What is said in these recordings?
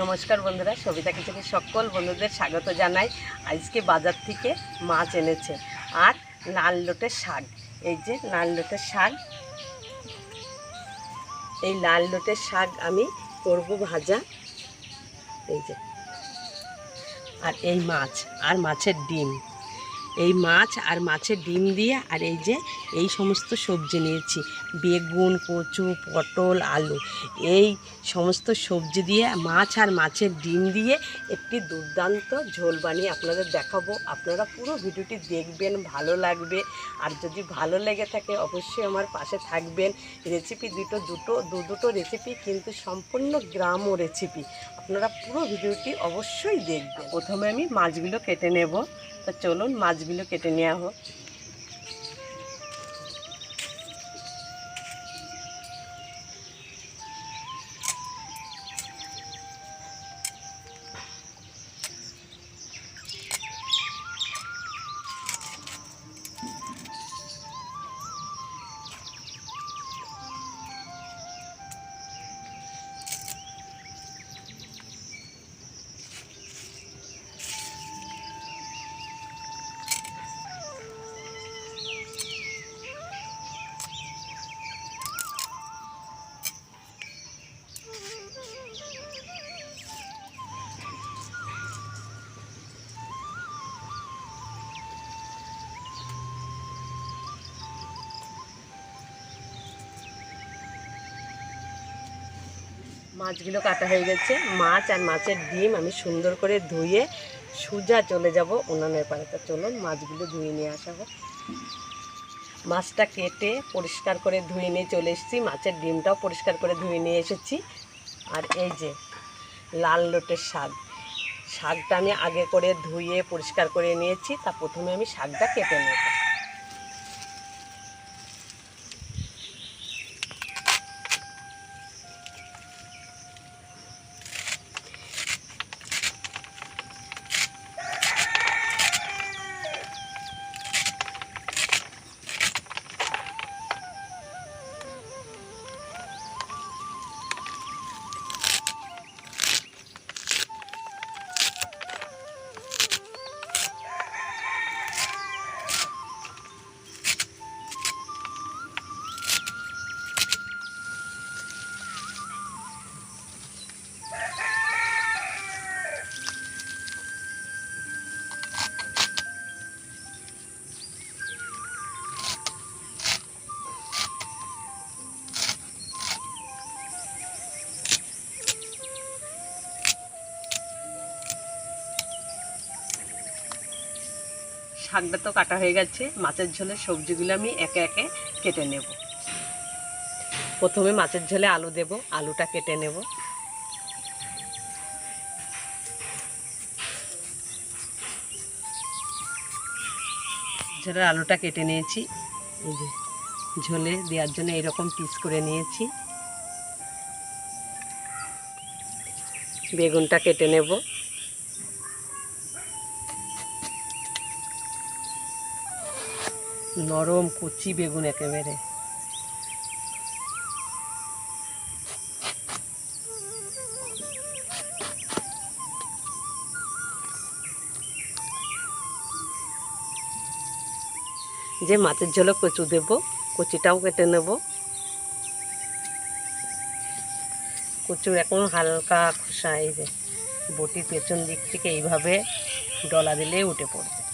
নমস্কার বন্ধুরা, সবিতা কিচেনের সকল বন্ধুদের স্বাগত জানাই। আজকে বাজার থেকে মাছ এনেছে। আর লাল লোটের শাক, এই যে লাল লোটের শাক, এই লাল লোটের শাক আমি করব ভাজা। এই যে, আর এই মাছ, আর মাছের ডিম। এই মাছ আর মাছের ডিম দিয়ে আর এই যে এই সমস্ত সবজি নিয়েছি। বেগুন, কচু, পটল, আলু। এই সমস্ত সবজি দিয়ে, মাছ আর মাছের ডিম দিয়ে একটি দুর্দান্ত ঝোল বানিয়ে আপনাদের দেখাবো। আপনারা পুরো ভিডিওটি দেখবেন, ভালো লাগবে। আর যদি ভালো লেগে থাকে, অবশ্যই আমার পাশে থাকবেন। রেসিপি দুটো দুটো, দু দুটো রেসিপি কিন্তু সম্পূর্ণ গ্রামও রেসিপি। আপনারা পুরো ভিডিওটি অবশ্যই দেখবেন। প্রথমে আমি মাছগুলো কেটে নেব। তা চলুন মাছগুলো কেটে নেওয়া হোক। মাছগুলো কাটা হয়ে গেছে। মাছ আর মাছের ডিম আমি সুন্দর করে ধুয়ে সোজা চলে যাব উনানের পাড়ে তা চলুন মাছগুলো ধুয়ে নিয়ে আসা হোক। মাছটা কেটে পরিষ্কার করে ধুয়ে নিয়ে চলে এসেছি। মাছের ডিমটাও পরিষ্কার করে ধুয়ে নিয়ে এসেছি। আর এই যে লাল লোটের শাক। শাকটা আমি আগে করে ধুয়ে পরিষ্কার করে নিয়েছি। তা প্রথমে আমি শাকটা কেটে নেব। শাকটা তো, কাটা হয়ে গেছে। মাছের ঝোলের সবজিগুলো আমি একে একে কেটে নেব। প্রথমে মাছের ঝোলে আলু দেব, আলুটা কেটে নেব। ঝোলের আলুটা কেটে নিয়েছি। ঝোলে দেওয়ার জন্য এরকম পিস করে নিয়েছি। বেগুনটা কেটে নেব। নরম কচি বেগুন একেবারে। যে মাছের ঝোলে কচু দেব, কচিটাও কেটে নেব। কচু এখন হালকা খোসা, এই যে বটির পেছন দিক থেকে এইভাবে ডলা দিলে উঠে পড়বে।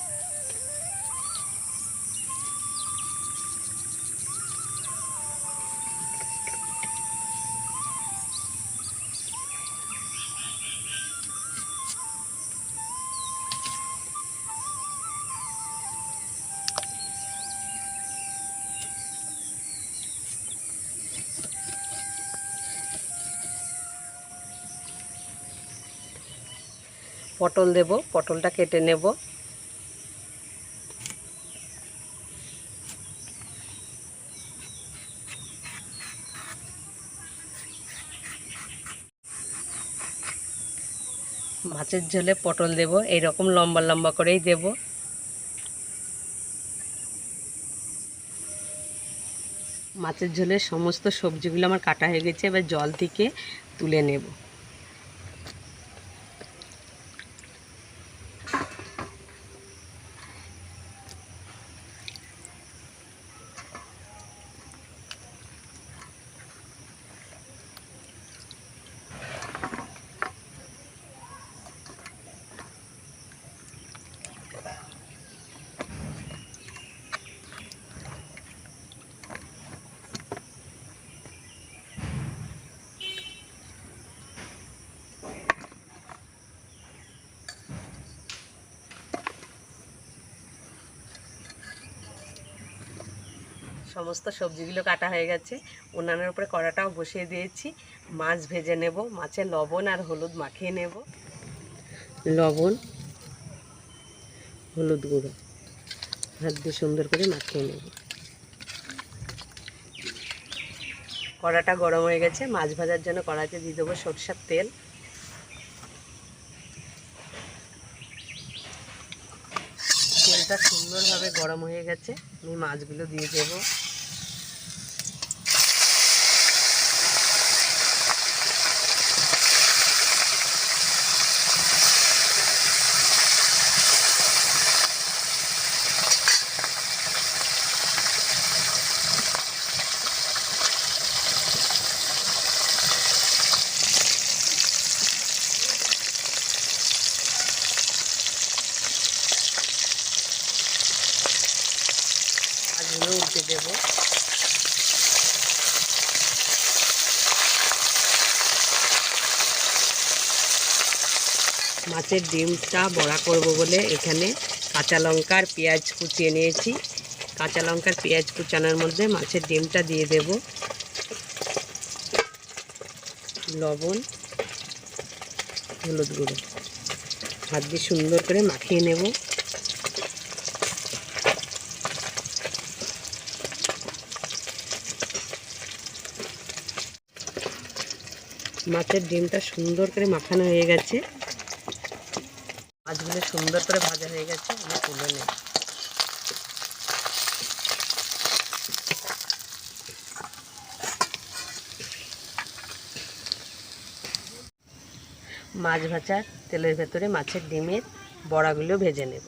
পটল দেব, পটলটা কেটে নেব। মাছের ঝোলে পটল দেব, এইরকম লম্বা লম্বা করেই দেব। মাছের ঝোলের সমস্ত সবজিগুলো আমার কাটা হয়ে গেছে, এবার জল থেকে তুলে নেব। সমস্ত সবজিগুলো কাটা হয়ে গেছে। উনানের উপরে কড়াটাও বসিয়ে দিয়েছি। মাছ ভেজে নেব। মাছে লবণ আর হলুদ মাখিয়ে নেব। লবণ হলুদ গুঁড়ো হাত দিয়ে সুন্দর করে মাখিয়ে নেব। কড়াটা গরম হয়ে গেছে। মাছ ভাজার জন্য কড়াইতে দিয়ে দেবো সরষের তেল। তেলটা সুন্দরভাবে গরম হয়ে গেছে। আমি মাছগুলো দিয়ে দেবো। মাছগুলো উল্টে দেবো। মাছের ডিমটা বড়া করব বলে এখানে কাঁচা লঙ্কার পেঁয়াজ কুচিয়ে নিয়েছি। কাঁচা লঙ্কার পেঁয়াজ কুচানোর মধ্যে মাছের ডিমটা দিয়ে দেব। লবণ, হলুদ গুঁড়ো। হাত দিয়ে সুন্দর করে মাখিয়ে নেব। মাছের ডিমটা সুন্দর করে মাখানো হয়ে গেছে। মাছগুলো সুন্দর করে ভাজা হয়ে গেছে, আমি তুলে নেব। মাছ ভাজার তেলের ভেতরে মাছের ডিমের বড়াগুলো ভেজে নেব।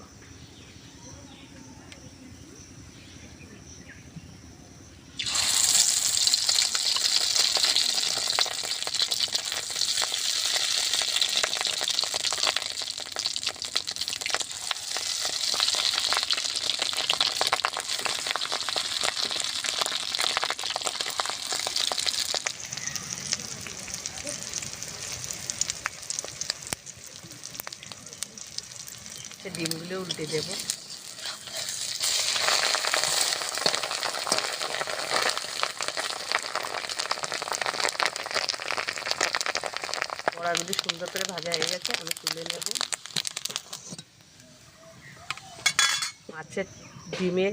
সে ডিমগুলো উল্টে দেব। বড়াগুলি সুন্দর করে ভাজা হয়ে গেছে, আমি তুলে নেব। মাছের ডিমে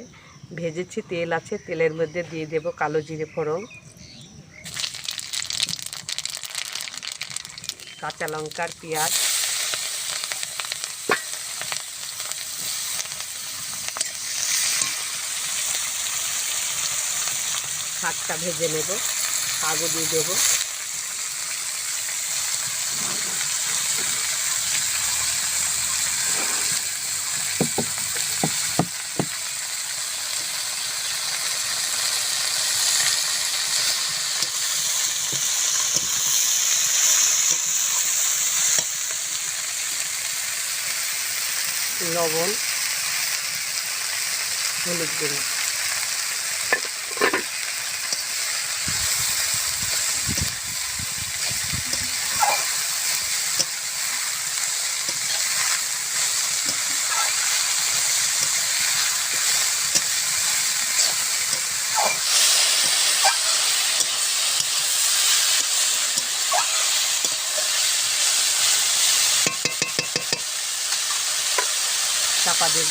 ভেজেছি, তেল আছে, তেলের মধ্যে দিয়ে দেব কালো জিরে ফোড়ন। কাঁচা লঙ্কার পেঁয়াজ। শাকটা ভেজে নেব শাকও দিয়ে দেবো। লবণ হলুদ গুঁড়ো। চাপা দেব।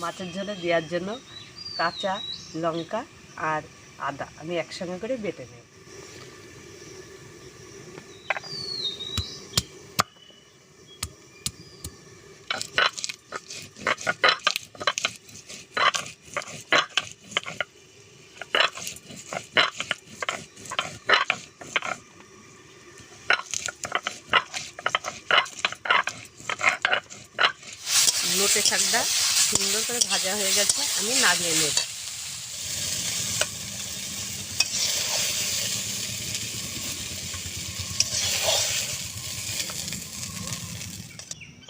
মাছের ঝোলে দেওয়ার জন্য কাঁচা লঙ্কা আর আদা আমি একসঙ্গে করে বেটে নেব লোটে শাকটা সুন্দর করে ভাজা হয়ে গেছে, আমি নামিয়ে নেব।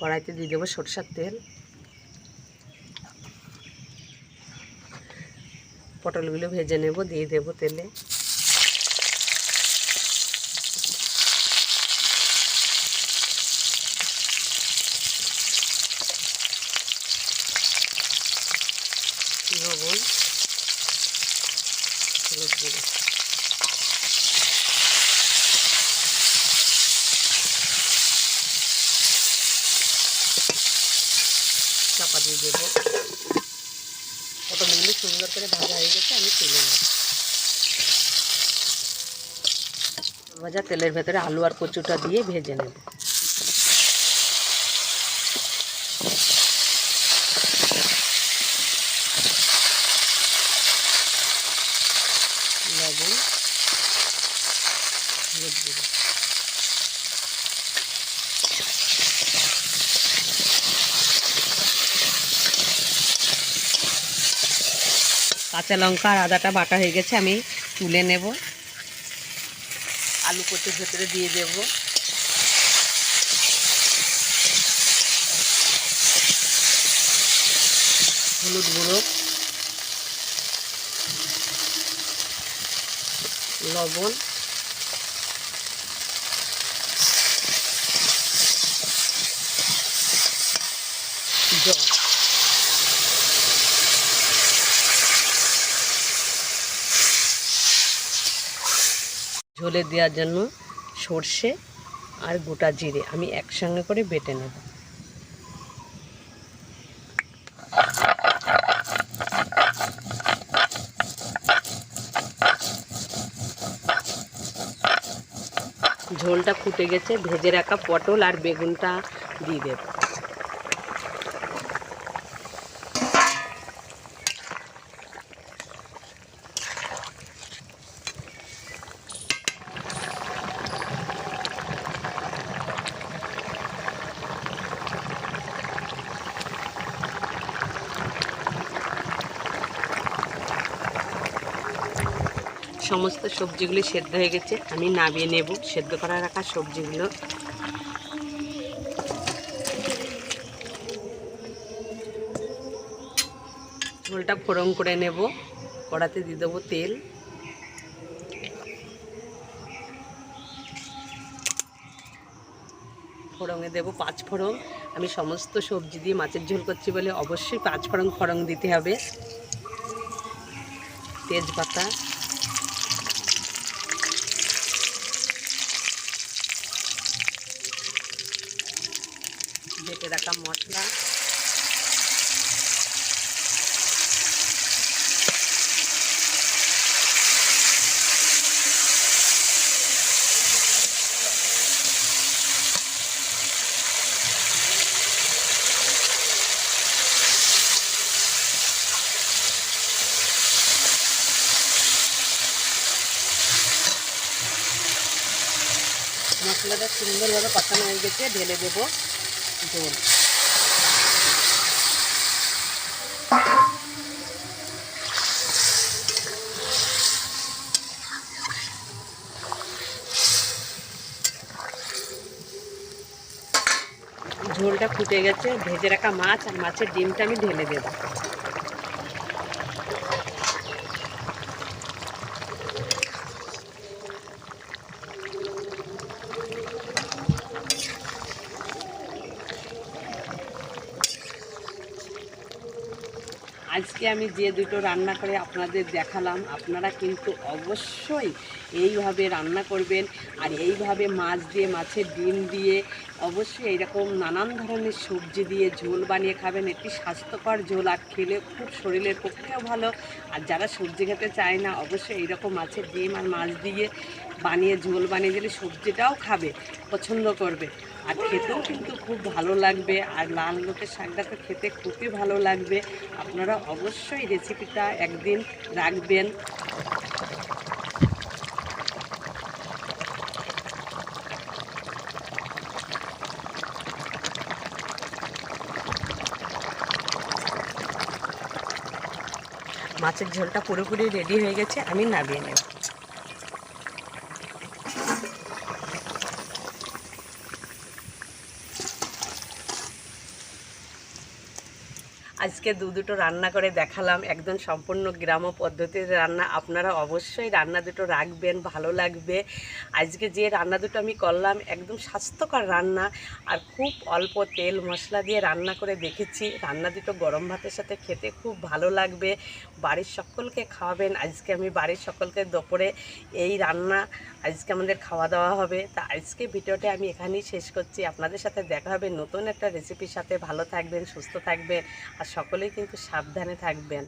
কড়াইতে দিয়ে দেবো সরষার তেল। পটলগুলো ভেজে নেব, দিয়ে দেবো তেলে লবণ হলুদ গুঁড়ো চাপা দিয়ে দেবো কত মিনিট সুন্দর করে ভাজা হয়ে গেছে, আমি তুলে নেব। ভাজা তেলের ভেতরে আলু আর কচুটা দিয়ে ভেজে নেব লবণ হলুদ গুঁড়ো কাঁচা লঙ্কা আর আদাটা বাটা হয়ে গেছে, আমি তুলে নেব। আলু কচুর ভেতরে দিয়ে দেব। হলুদ গুঁড়ো, লবণ জল ঝোলে দেওয়ার জন্য সর্ষে আর গোটা জিরে আমি একসঙ্গে করে বেটে নেব। ঝোলটা ফুটে গেছে, ভেজে রাখা পটল আর বেগুনটা দিয়ে দেব। সমস্ত সবজিগুলি সেদ্ধ হয়ে গেছে। আমি নামিয়ে নেব। সেদ্ধ করা রাখা সবজিগুলো। ঝোলটা ফোড়ন করে নেব। কড়াতে দিয়ে দেবো তেল। ফোড়ঙে দেবো পাঁচ ফোড়ন। আমি সমস্ত সবজি দিয়ে মাছের ঝোল করছি বলে অবশ্যই পাঁচ ফোড়ন ফোড়ন দিতে হবে। তেজপাতা বেটে রাখা মশলা মশলাটা সুন্দরভাবে কষানো হয়ে গেছে, ঢেলে দেবো ঝোল ঝোলটা ফুটে গেছে, ভেজে রাখা মাছ আর মাছের ডিমটা আমি ঢেলে দেবো আজকে আমি যে দুটো রান্না করে আপনাদের দেখালাম, আপনারা কিন্তু অবশ্যই এইভাবে রান্না করবেন আর এইভাবে মাছ দিয়ে, মাছের ডিম দিয়ে অবশ্যই এইরকম নানান ধরনের সবজি দিয়ে ঝোল বানিয়ে খাবেন। একটি স্বাস্থ্যকর ঝোল আর খেলে খুব শরীরের পক্ষেও ভালো। আর যারা সবজি খেতে চায় না, অবশ্যই এইরকম মাছের ডিম আর মাছ দিয়ে বানিয়ে, ঝোল বানিয়ে দিলে সবজিটাও খাবে, পছন্দ করবে। আর খেতেও কিন্তু খুব ভালো লাগবে। আর লাল লোকের শাকটা তো খেতে খুবই ভালো লাগবে। আপনারা অবশ্যই রেসিপিটা একদিন রাখবেন। মাছের ঝোলটা পুরোপুরি রেডি হয়ে গেছে, আমি নামিয়ে নেব। আজকে দু দুটো রান্না করে দেখালাম, একদম সম্পূর্ণ গ্রাম পদ্ধতির রান্না। আপনারা অবশ্যই রান্না দুটো রাখবেন, ভালো লাগবে। আজকে যে রান্না দুটো আমি করলাম, একদম স্বাস্থ্যকর রান্না। আর খুব অল্প তেল মশলা দিয়ে রান্না করে দেখেছি। রান্না দুটো গরম ভাতের সাথে খেতে খুব ভালো লাগবে। বাড়ির সকলকে খাওয়াবেন। আজকে আমি বাড়ির সকলকে দুপুরে এই রান্না, আজকে আমাদের খাওয়া দাওয়া হবে। তা আজকে ভিডিওটা আমি এখানেই শেষ করছি। আপনাদের সাথে দেখা হবে নতুন একটা রেসিপির সাথে। ভালো থাকবেন, সুস্থ থাকবেন। আর সকলেই কিন্তু সাবধানে থাকবেন।